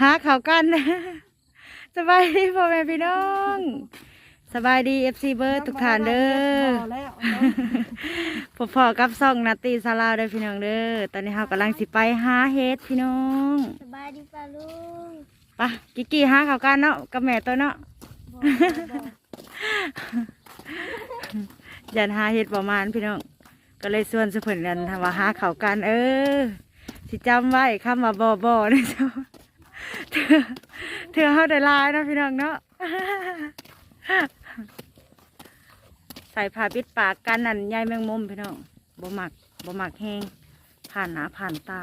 หาเขาวกันสบายดีพ่อแม่พี่น้อง สบายดีเอฟซีเบิร์ดทุกท่านเด้อพอแล้วพอพอๆกับซ่องนาตีซาลาเด้อพี่น้องเด้อตอนนี้เรากำลังสิไปหาเฮ็ดพี่น้องสบายดีป่ะลุงไปะกิกกี้หาเขาวกันเนาะกับแม่ตัวเนาะบอกบอกยันหาเฮ็ดประมาณพี่น้อง ก็เลยส่วนสุเพิ่นกันทำว่าหาเขาวกัน เออสิจำไว้คำว่าบ่บ่นะเจ้า เธอเธอเฮาได้ลายนะพี่น้องเนาะใส่ผ้าปิดปากกันนั่นยายแมงมุมพี่น้องบ่หมักบ่หมักแห้งผ่านหนาผ่านตา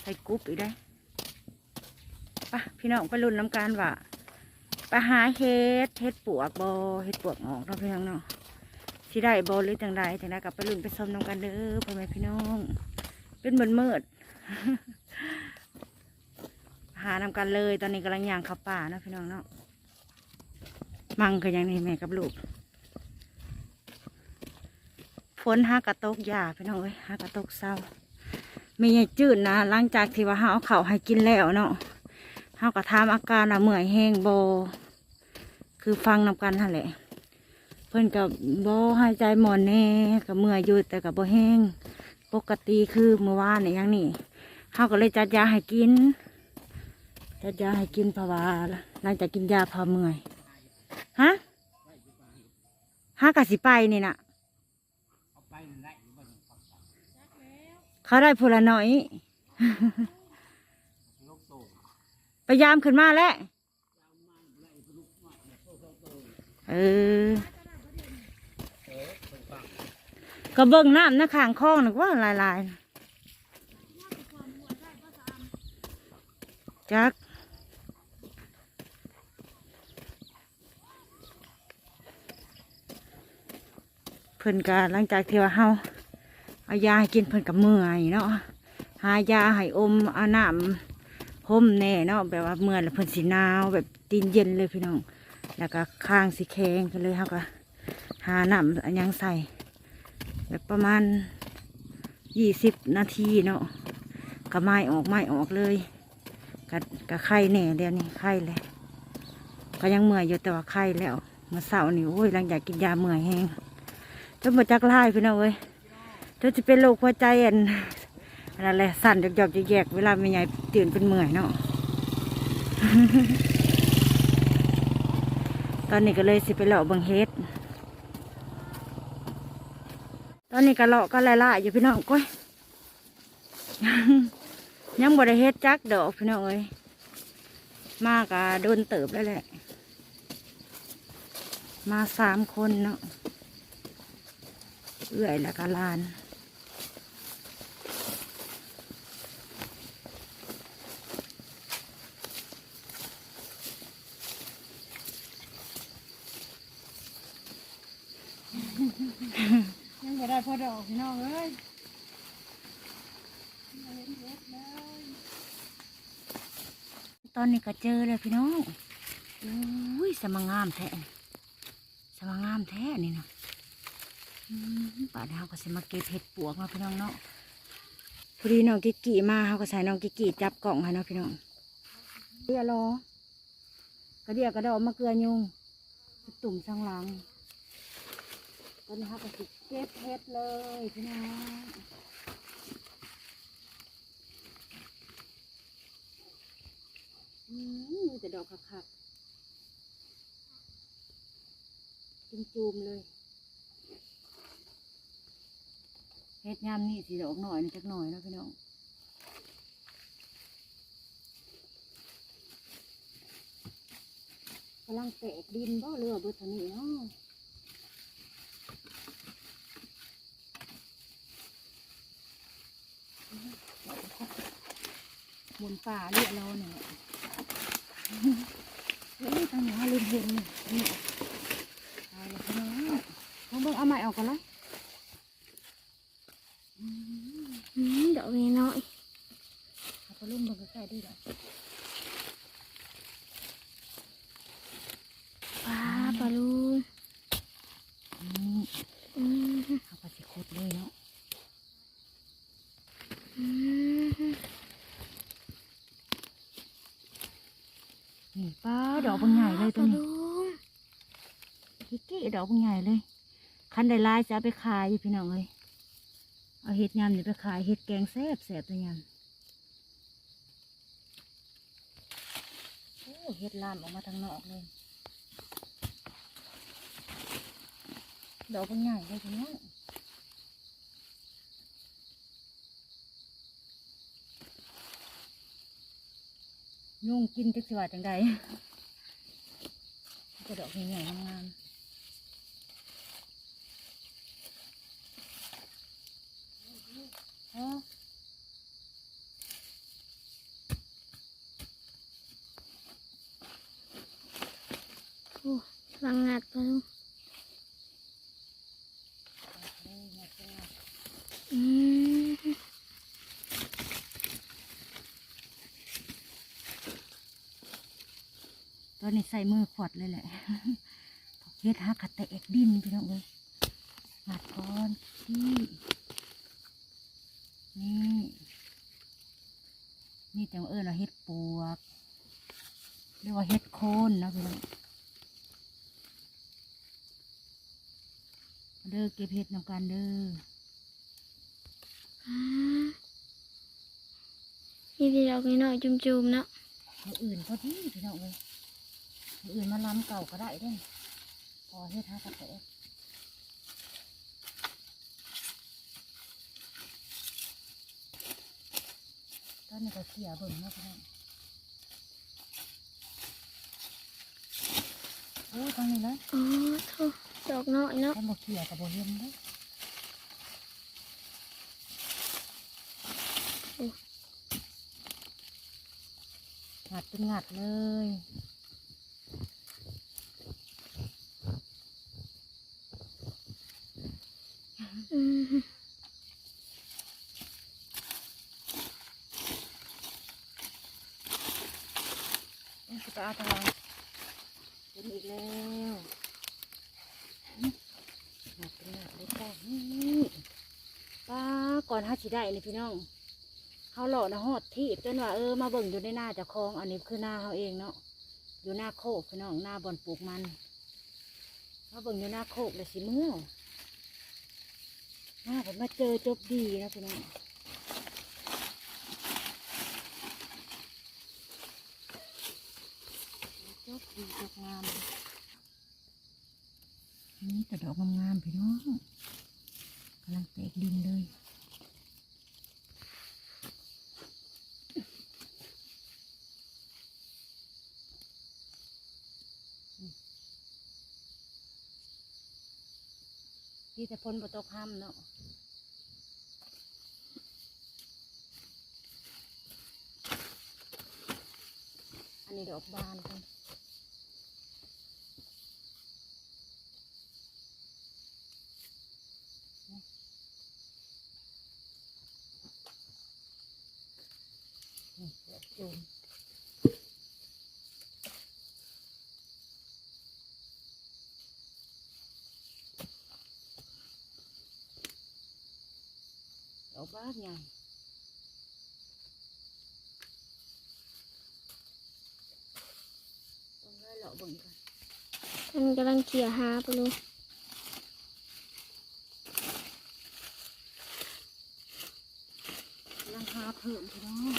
ใส่กรุ๊ปอีกได้ปะพี่น้องไปรุ่นน้ำการว่าไปหาเฮ็ดเฮ็ดปวกบอเฮ็ดปวกออกเนาะพี่น้องเนาะที่ได้บอหรือจังใดจังใดกับไปรุ่นไปชมน้ำกันเด้อพ่อแม่พี่น้อง เป็นเหมือนมืด หานำกันเลย ตอนนี้กำลังย่างข้าป่าเนาะพี่น้องเนาะมังก็ยังนี่แม่กับลูกฝนหากระตกยาพี่น้องเอ้ยหากระตกเศร้าไม่ใหญ่จืดนะหลังจากที่ว่าเฮาเอาข้าให้กินแล้วเนาะเฮาก็ถามอาการอะเมื่อยแห้งโบ คือฟังนำกันนั่นแหละเพิ่อนกับโบหายใจหมอนแน่กับเมื่อยอยู่แต่กับโบแห้งปกติคือเมื่อวานเนี่ยยังนี่เขาก็เลยจัดยาให้กิน จัดยาให้กินเพราว่าหลังจากกินยาพอเมื่อยฮะห้ากะสิไปนี่นะเขาได้พละหน่อยไปยามขึ้นมาแล้วเออก็เบิ่งน้ำนะข้างคลองนึกว่าลายๆจัก พิ่นกาหลังจากที่ว่าเฮาเอายาให้กินเพิ่นกับเมื่อยเนาะหายาให้อมเอาน้ำห่มแน่เนาะแบบว่าเมื่อยแล้วเพิ่นสีหนาวแบบตีนเย็นเลยพี่น้อง แล้วก็ข้างสีแข็งกันเลยเฮาก็หาน้ำอันยังใส่แบบประมาณยี่สิบนาทีเนาะก็ไม้ออกไม้ออกเลยกับกับไข่แน่เดี๋ยวนี้ไข่เลยก็ยังเมื่อยอยู่แต่ว่าไข่แล้วมื่อเสาร์นี่โอ้ยหลังจากกินยาเมื่อยแห้ง จนมาจักไล่พี่น้องเอ้ยจนจะเป็นโรคหัวใจอันอันนั้นแหละสั่นหยอกๆแยกเวลาแม่ใหญ่ตื่นเป็นเมื่อยเนาะตอนนี้ก็เลยสิไปเลาะบิ่งเฮ็ด ตอนนี้ก็เลาะก็ไล่ๆอยู่พี่น้องก้อยยังบ่ได้เฮ็ดจักดอกพี่น้องเอ้ยมากะโดนเติบแล้วแหละ มาสามคนเนาะ เอื้อยแล้วก็หลานยังไม่ได้พอดอกพี่น้องเอ้ยตอนนี้ก็เจอเลยพี่น้องอุ้ยสมังงามแท้สมังงามแท้นี่นะอืม ป่านเราก็สิมาเก็บเห็ดปวกเนาพี่น้องเนาะพอดีน้องกิกกี้มาเขาก็ใส่น้องกิกกี้จับกล่องให้เนาะพี่น้องเดียวรอกระเดียวกระดอกมะเกลือยุงตุ่มช่างหลังตอนนี้เขาก็สิเก็บเห็ดเลยพี่น้องอืมมีแต่ดอกคักๆจุ่มๆเลยเฮ็ดยามนี่สีดอกหน่อยนะจักหน่อยนะพี่น้องกำลังแตกดินบ่เรือเบิดเท่านี้เนาะบนป่าเรียเราเนี่ยเฮ้ยทางนี้ลืมเห็นนี่ตายแล้วพี่น้องเบิ่งเอาใหม่ออกก่อนเลยอืม อืมดอกนี้น้อยเอาไปลุ่มเบิ่งใกล้ๆดีเหรอป้าปลาลุงอืมอืมเอาไปสิขุดเลยเนาะอืมดอกบางใหญ่เลยตัวปลานี้ลุงฮิกกี้ดอกบางใหญ่เลย คันได้หลายจะเอาไปขายอยู่พี่น้องเลย เอาเห็ดยำนี่ไปขายเห็ดแกงแซ่บแซ่บตัวยำโอ้เห็ดลามออกมาทางนอกเลยดอกบางใหญ่เลยพี่น้องยุ่งกินจักสิว่าจังใดกระดอกใหญ่ๆงามๆ เอ้าโอ้ลังงัดปลาลุงอืมตอนนี้ใส่มือขวดเลยแหละเฮ็ดฮักขัดแต่เอกดินพี่น้องเลยงัดก้อนที่ นี่นี่จังเอิญเราเฮ็ดปวกเรียกว่าเฮ็ดโคนเนาะพี่น้องเด้อเก็บเฮ็ดนำกันเด้ออ่านี่ที่ดอกน้อยๆจุ่มๆเนาะมืออื่นพอดีพี่น้องเลยมืออื่นมาล้ำเก่าก็ได้เด้อพอเฮ็ดฮักขัดแต่เอก ตอนนี้ก็เสียเบิ่งเนาะพี่น้องโอ้ตรงนี้เลยอ๋อโทดอกน้อยเนาะถ้าบกเขียกับบกเห็นเด้องัดเป็นงัดเลย อืม นี่คือปลาทองเป็นอีกแล้วงัดเป็นงัดเลยจ้านี่ปลาก่อนห้าสิได้นี่พี่น้องเขาหล่อนะฮอดที่จนว่าเออมาเบิ่งอยู่ในหน้าจะคลองอันนี้คือหน้าเขาเองเนาะอยู่หน้าโคกพี่น้องหน้าบอนปลูกมันมาเบิ่งอยู่หน้าโคกเลยสิเมื่อมาผมมาเจอจบดีนะพี่น้อง จบดีจบงามนี่แต่ดอกงามๆพี่น้องกำลังแตกดินเลยที่แต่พ้นประตกห้ำเนาะอันนี้ดอกบานกันดอกจูม ดอกบ้านใหญ่ต้องได้เลาะเบิ่งกันมันกำลังเขี่ยหาปลาลุงราคาเพิ่มพี่น้อง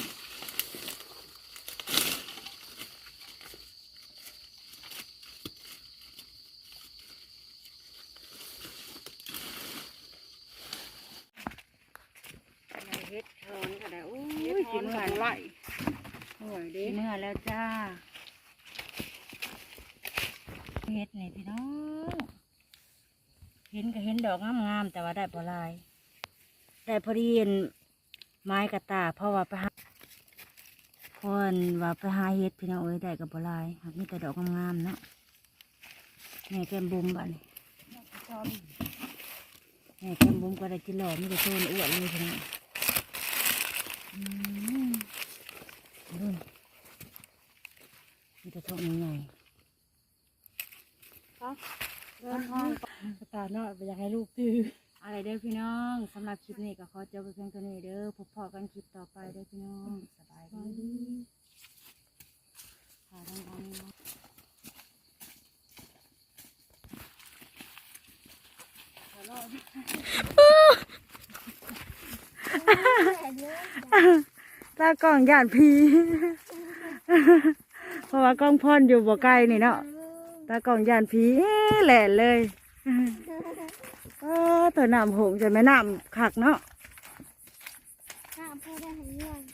เฮ็ดทอนก็ได้โอ้ย เฮ็ดทอนสิกัเมื่นอไล่โอ้ยสิเมื่อแล้วจ้าเฮ็ดนี่พี่น้องเห็นก็เห็นดอกงามๆแต่ว่าได้ปลายได้พอดีเห็นไม้กระตาเพราะว่าไปหาเพราะว่าไปหาเฮ็ดพี่น้องเอ้ยได้กับปลายหากมีแต่ดอกงามๆเนาะแม่แก้มบุ้มบ้านแม่แก้มบุ้มก็ได้กินหล่อมีแต่โซนอ้วนเลยพี่น้อง มันจะทงยังไงเดินห้องตาเนาะอยากให้ลูกตื่นอะไรเด้อพี่น้องสำหรับคลิปนี้ก็ขอจบไปเพียงเท่านี้เด้อพบพอกันคลิปต่อไปเด้อพี่น้องสบายดีหาทางออนาะอ่า ตากล้องย่านผี เพราะว่ากล้องพ่อนอยู่บ่ไกลนี่เนาะ ตากล้องย่านผีแหล่เลยเออตัวน้ำหงจะไม่น้ำขักเนาะ น้ำพูได้ห็อง